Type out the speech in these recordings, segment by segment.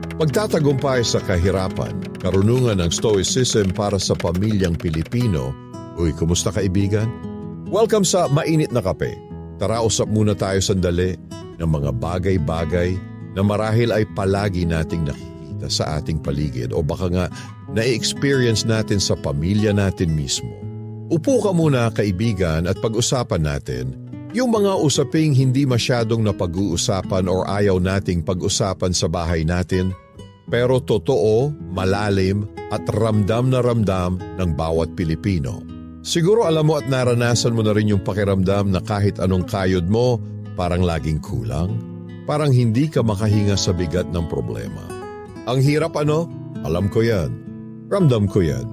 Pagtatagumpay sa kahirapan, karunungan ng Stoicism para sa pamilyang Pilipino. Uy, kumusta kaibigan? Welcome sa Mainit na Kape. Tara usap muna tayo sandali ng mga bagay-bagay na marahil ay palagi nating nakikita sa ating paligid o baka nga na-experience natin sa pamilya natin mismo. Upo ka muna kaibigan at pag-usapan natin yung mga usaping hindi masyadong napag-uusapan or ayaw nating pag-usapan sa bahay natin, pero totoo, malalim at ramdam na ramdam ng bawat Pilipino. Siguro alam mo at naranasan mo na rin yung pakiramdam na kahit anong kayod mo, parang laging kulang. Parang hindi ka makahinga sa bigat ng problema. Ang hirap ano? Alam ko yan. Ramdam ko yan.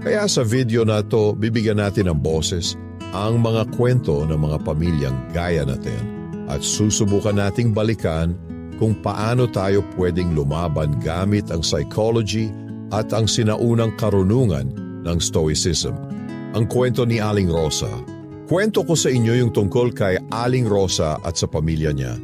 Kaya sa video na to, bibigyan natin ng boses ang mga kwento ng mga pamilyang gaya natin at susubukan nating balikan kung paano tayo pwedeng lumaban gamit ang psychology at ang sinaunang karunungan ng Stoicism. Ang kwento ni Aling Rosa. Kwento ko sa inyo yung tungkol kay Aling Rosa at sa pamilya niya.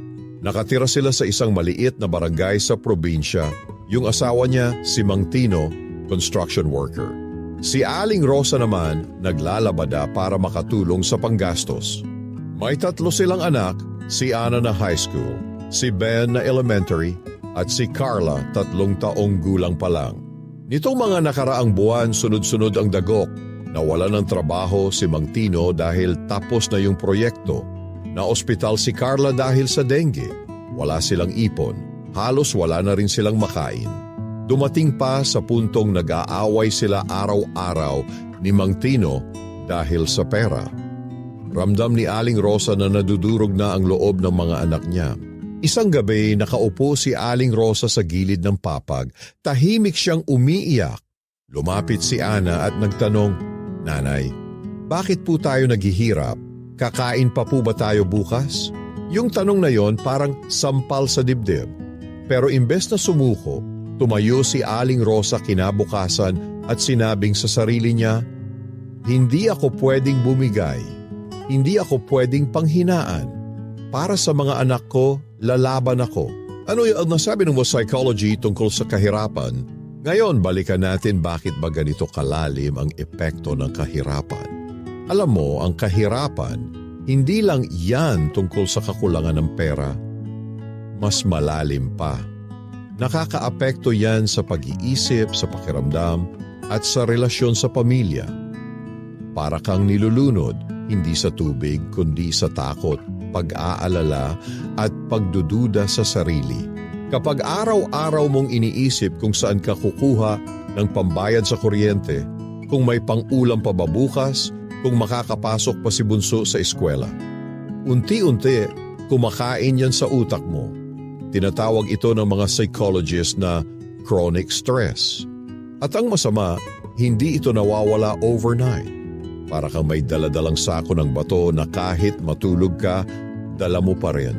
Nakatira sila sa isang maliit na barangay sa probinsya. Yung asawa niya, si Mang Tino, construction worker. Si Aling Rosa naman naglalabada para makatulong sa panggastos. May tatlo silang anak, si Ana na high school, si Ben na elementary, at si Carla tatlong taong gulang pa lang. Nitong mga nakaraang buwan sunod-sunod ang dagok. Nawala ng trabaho si Mang Tino dahil tapos na yung proyekto. Na ospital si Carla dahil sa dengue. Wala silang ipon. Halos wala na rin silang makain. Dumating pa sa puntong nag-aaway sila araw-araw ni Mang Tino dahil sa pera. Ramdam ni Aling Rosa na nadudurog na ang loob ng mga anak niya. Isang gabi nakaupo si Aling Rosa sa gilid ng papag. Tahimik siyang umiiyak. Lumapit si Ana at nagtanong, Nanay, bakit po tayo naghihirap? Kakain pa po ba tayo bukas? Yung tanong na yon parang sampal sa dibdib. Pero imbes na sumuko, Tumayo si Aling Rosa kinabukasan at sinabing sa sarili niya, Hindi ako pwedeng bumigay. Hindi ako pwedeng panghinaan. Para sa mga anak ko, lalaban ako. Ano yung nasabi ng psychology tungkol sa kahirapan? Ngayon, balikan natin bakit ba ganito kalalim ang epekto ng kahirapan. Alam mo, ang kahirapan, hindi lang yan tungkol sa kakulangan ng pera. Mas malalim pa. Nakakaapekto yan sa pag-iisip, sa pakiramdam, at sa relasyon sa pamilya. Para kang nilulunod, hindi sa tubig kundi sa takot, pag-aalala at pagdududa sa sarili. Kapag araw-araw mong iniisip kung saan ka kukuha ng pambayad sa kuryente, kung may pang-ulam pa ba bukas, kung makakapasok pa si Bunso sa eskwela. Unti-unti, kumakain yan sa utak mo Tinatawag ito ng mga psychologists na chronic stress. At ang masama, hindi ito nawawala overnight. Para kang may daladalang sako ng bato na kahit matulog ka, dala mo pa rin.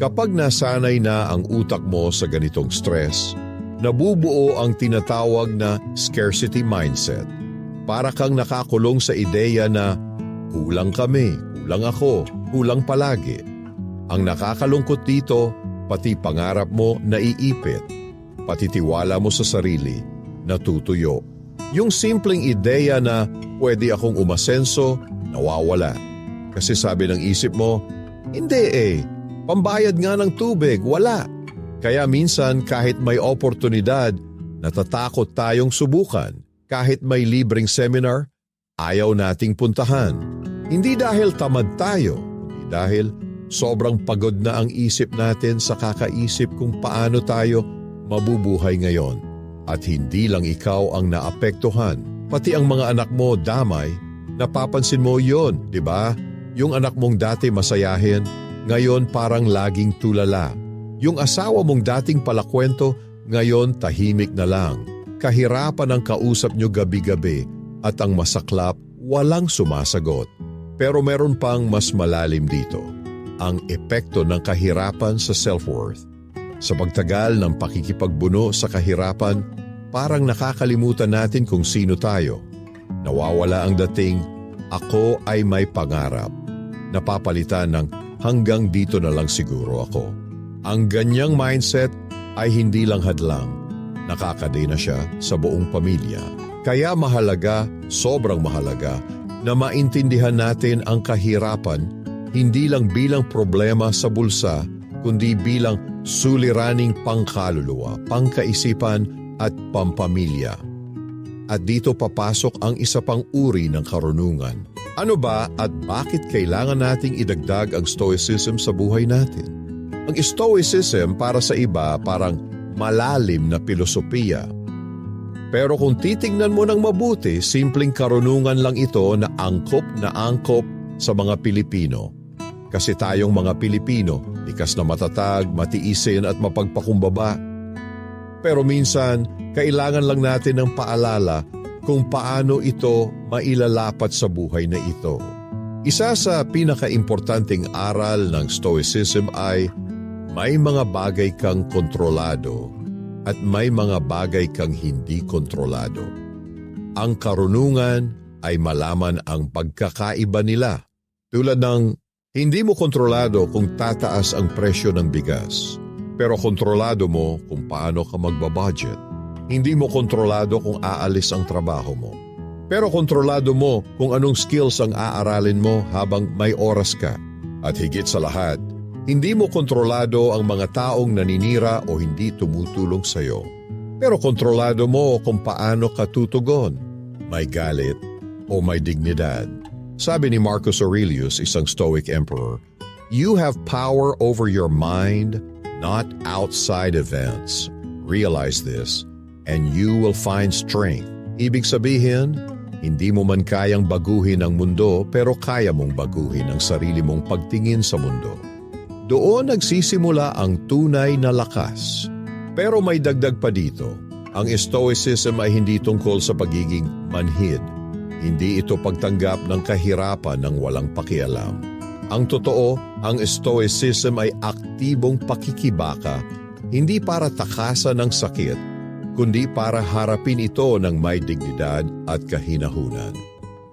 Kapag nasanay na ang utak mo sa ganitong stress, nabubuo ang tinatawag na scarcity mindset. Para kang nakakulong sa ideya na kulang kami, kulang ako, kulang palagi. Ang nakakalungkot dito, pati pangarap mo naiipit, pati tiwala mo sa sarili natutuyo. Yung simpleng ideya na pwede akong umasenso, nawawala. Kasi sabi ng isip mo, hindi eh, pambayad nga ng tubig, wala. Kaya minsan kahit may oportunidad, natatakot tayong subukan. Kahit may libreng seminar, ayaw nating puntahan. Hindi dahil tamad tayo, kundi dahil Sobrang pagod na ang isip natin sa kakaisip kung paano tayo mabubuhay ngayon. At hindi lang ikaw ang naapektuhan, pati ang mga anak mo damay, napapansin mo yon, di ba? Yung anak mong dati masayahin, ngayon parang laging tulala. Yung asawa mong dating palakwento, ngayon tahimik na lang. Kahirapan ang kausap nyo gabi-gabi at ang masaklap walang sumasagot. Pero meron pang mas malalim dito ang epekto ng kahirapan sa self-worth. Sa pagtagal ng pakikipagbuno sa kahirapan, parang nakakalimutan natin kung sino tayo. Nawawala ang dating, ako ay may pangarap. Napapalitan ng hanggang dito na lang siguro ako. Ang ganyang mindset, ay hindi lang hadlang, nakakadena siya sa buong pamilya. Kaya mahalaga, sobrang mahalaga, na maintindihan natin ang kahirapan hindi lang bilang problema sa bulsa, kundi bilang suliraning pangkaluluwa, pangkaisipan at pampamilya. At dito papasok ang isa pang uri ng karunungan. Ano ba at bakit kailangan nating idagdag ang stoicism sa buhay natin? Ang stoicism para sa iba parang malalim na filosofiya. Pero kung titingnan mo ng mabuti, simpleng karunungan lang ito na angkop na angkop sa mga Pilipino. Kasi tayong mga Pilipino, likas na matatag, matiisin at mapagpakumbaba. Pero minsan, kailangan lang natin ng paalala kung paano ito mailalapat sa buhay na ito. Isa sa pinakaimportanteng aral ng Stoicism ay may mga bagay kang kontrolado at may mga bagay kang hindi kontrolado. Ang karunungan ay malaman ang pagkakaiba nila. Tulad ng hindi mo kontrolado kung tataas ang presyo ng bigas, pero kontrolado mo kung paano ka magbabudget. Hindi mo kontrolado kung aalis ang trabaho mo. Pero kontrolado mo kung anong skills ang aaralin mo habang may oras ka. At higit sa lahat, hindi mo kontrolado ang mga taong naninira o hindi tumutulong sa iyo. Pero kontrolado mo kung paano ka tutugon. May galit o may dignidad. Sabi ni Marcus Aurelius, isang Stoic emperor, You have power over your mind, not outside events. Realize this, and you will find strength. Ibig sabihin, hindi mo man kayang baguhin ang mundo pero kaya mong baguhin ang sarili mong pagtingin sa mundo. Doon nagsisimula ang tunay na lakas. Pero may dagdag pa dito. Ang Stoicism ay hindi tungkol sa pagiging manhid. Hindi ito pagtanggap ng kahirapan ng walang pakialam. Ang totoo, ang Stoicism ay aktibong pakikibaka, hindi para takasan ng sakit, kundi para harapin ito ng may dignidad at kahinahunan.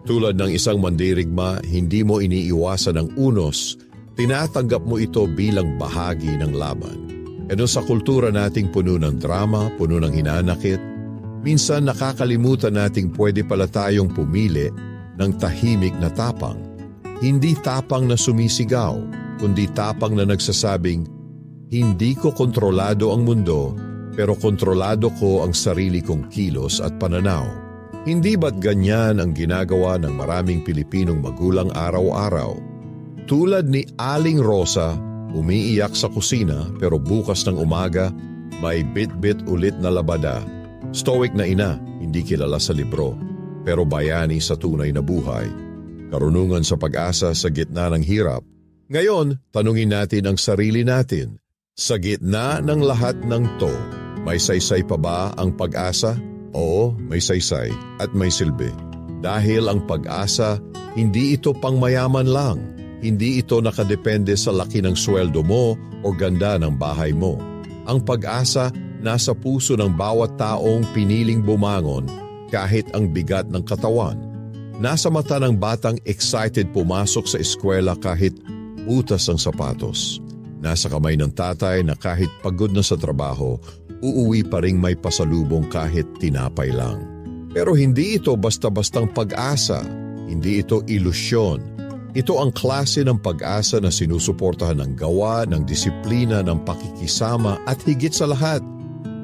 Tulad ng isang mandirigma, hindi mo iniiwasan ang unos, tinatanggap mo ito bilang bahagi ng laban. Ano sa kultura nating puno ng drama, puno ng hinanakit, minsan nakakalimutan nating pwede pala tayong pumili ng tahimik na tapang. Hindi tapang na sumisigaw, kundi tapang na nagsasabing, hindi ko kontrolado ang mundo, pero kontrolado ko ang sarili kong kilos at pananaw. Hindi ba't ganyan ang ginagawa ng maraming Pilipinong magulang araw-araw? Tulad ni Aling Rosa, umiiyak sa kusina pero bukas ng umaga, may bit-bit ulit na labada. Stoic na ina, hindi kilala sa libro, pero bayani sa tunay na buhay. Karunungan sa pag-asa sa gitna ng hirap. Ngayon, tanungin natin ang sarili natin. Sa gitna ng lahat ng to, may saysay pa ba ang pag-asa? Oo, may saysay at may silbi. Dahil ang pag-asa, hindi ito pangmayaman lang. Hindi ito nakadepende sa laki ng sweldo mo o ganda ng bahay mo. Ang pag-asa nasa puso ng bawat taong piniling bumangon kahit ang bigat ng katawan. Nasa mata ng batang excited pumasok sa eskwela kahit utas ang sapatos. Nasa kamay ng tatay na kahit pagod na sa trabaho, uuwi pa ring may pasalubong kahit tinapay lang. Pero hindi ito basta-bastang pag-asa, hindi ito ilusyon. Ito ang klase ng pag-asa na sinusuportahan ng gawa, ng disiplina, ng pakikisama at higit sa lahat,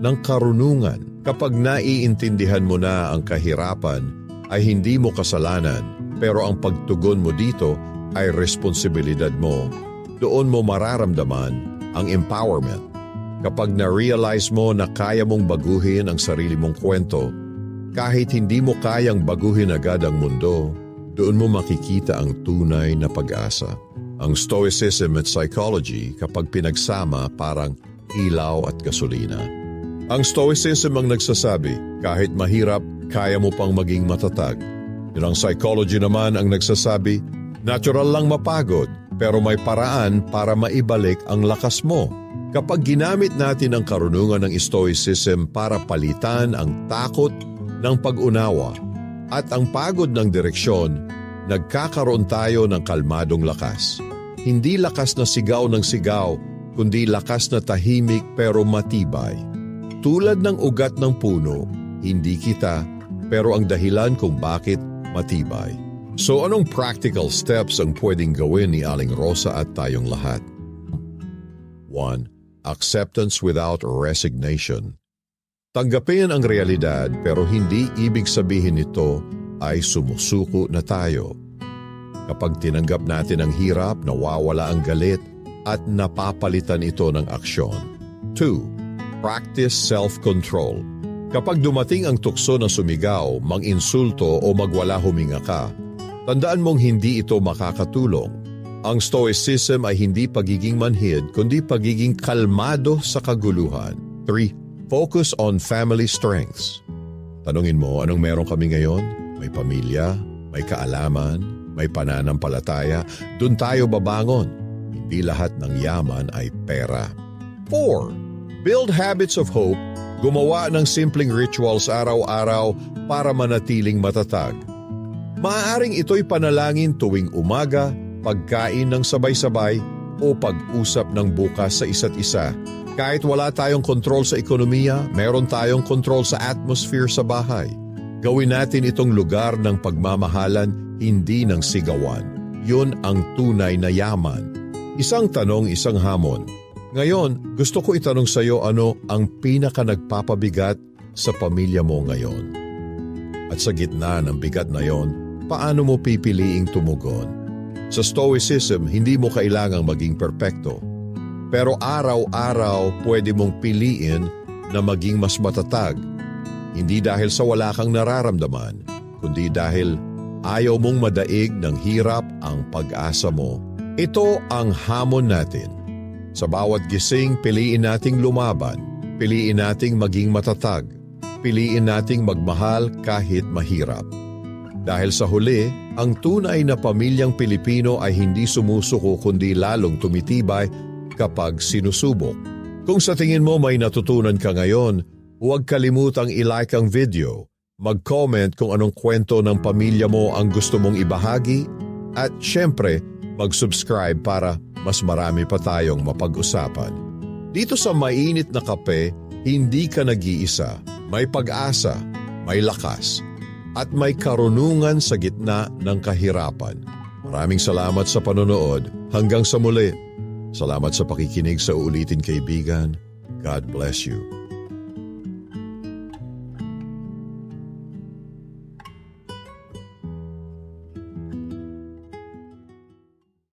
ng karunungan. Kapag naiintindihan mo na ang kahirapan, ay hindi mo kasalanan, pero ang pagtugon mo dito ay responsibilidad mo. Doon mo mararamdaman ang empowerment. Kapag na-realize mo na kaya mong baguhin ang sarili mong kwento, kahit hindi mo kayang baguhin agad ang mundo, doon mo makikita ang tunay na pag-asa. Ang stoicism at psychology kapag pinagsama parang ilaw at gasolina. Ang stoicism ang nagsasabi, kahit mahirap, kaya mo pang maging matatag. Yung ang psychology naman ang nagsasabi, natural lang mapagod, pero may paraan para maibalik ang lakas mo. Kapag ginamit natin ang karunungan ng stoicism para palitan ang takot ng pag-unawa at ang pagod ng direksyon, nagkakaroon tayo ng kalmadong lakas. Hindi lakas na sigaw ng sigaw, kundi lakas na tahimik pero matibay. Tulad ng ugat ng puno, hindi kita, pero ang dahilan kung bakit matibay. So anong practical steps ang pwedeng gawin ni Aling Rosa at tayong lahat? 1. Acceptance without resignation. Tanggapin ang realidad pero hindi ibig sabihin nito ay sumusuko na tayo. Kapag tinanggap natin ang hirap, nawawala ang galit at napapalitan ito ng aksyon. 2. Practice self-control. Kapag dumating ang tukso na sumigaw, manginsulto o magwala huminga ka, tandaan mong hindi ito makakatulong. Ang stoicism ay hindi pagiging manhid, kundi pagiging kalmado sa kaguluhan. 3. Focus on family strengths. Tanungin mo, anong meron kami ngayon? May pamilya, may kaalaman, may pananampalataya. Doon tayo babangon. Hindi lahat ng yaman ay pera. 4. Build habits of hope. Gumawa ng simpleng rituals araw-araw para manatiling matatag. Maaaring ito'y panalangin tuwing umaga, pagkain ng sabay-sabay o pag-usap ng bukas sa isa't isa. Kahit wala tayong kontrol sa ekonomiya, meron tayong kontrol sa atmosphere sa bahay. Gawin natin itong lugar ng pagmamahalan, hindi ng sigawan. Yun ang tunay na yaman. Isang tanong, isang hamon. Ngayon, gusto ko itanong sa iyo ano ang pinaka nagpapabigat sa pamilya mo ngayon. At sa gitna ng bigat na yon, paano mo pipiliing tumugon? Sa Stoicism, hindi mo kailangang maging perpekto. Pero araw-araw pwede mong piliin na maging mas matatag. Hindi dahil sa wala kang nararamdaman, kundi dahil ayaw mong madaig ng hirap ang pag-asa mo. Ito ang hamon natin. Sa bawat gising, piliin nating lumaban. Piliin nating maging matatag. Piliin nating magmahal kahit mahirap. Dahil sa huli, ang tunay na pamilyang Pilipino ay hindi sumusuko kundi lalong tumitibay kapag sinusubok. Kung sa tingin mo may natutunan ka ngayon, huwag kalimutang ilike ang video, mag-comment kung anong kwento ng pamilya mo ang gusto mong ibahagi, at syempre, mag-subscribe para mas marami pa tayong mapag-usapan. Dito sa mainit na kape, hindi ka nag-iisa. May pag-asa, may lakas, at may karunungan sa gitna ng kahirapan. Maraming salamat sa panonood. Hanggang sa muli. Salamat sa pakikinig sa uulitin kaibigan. God bless you.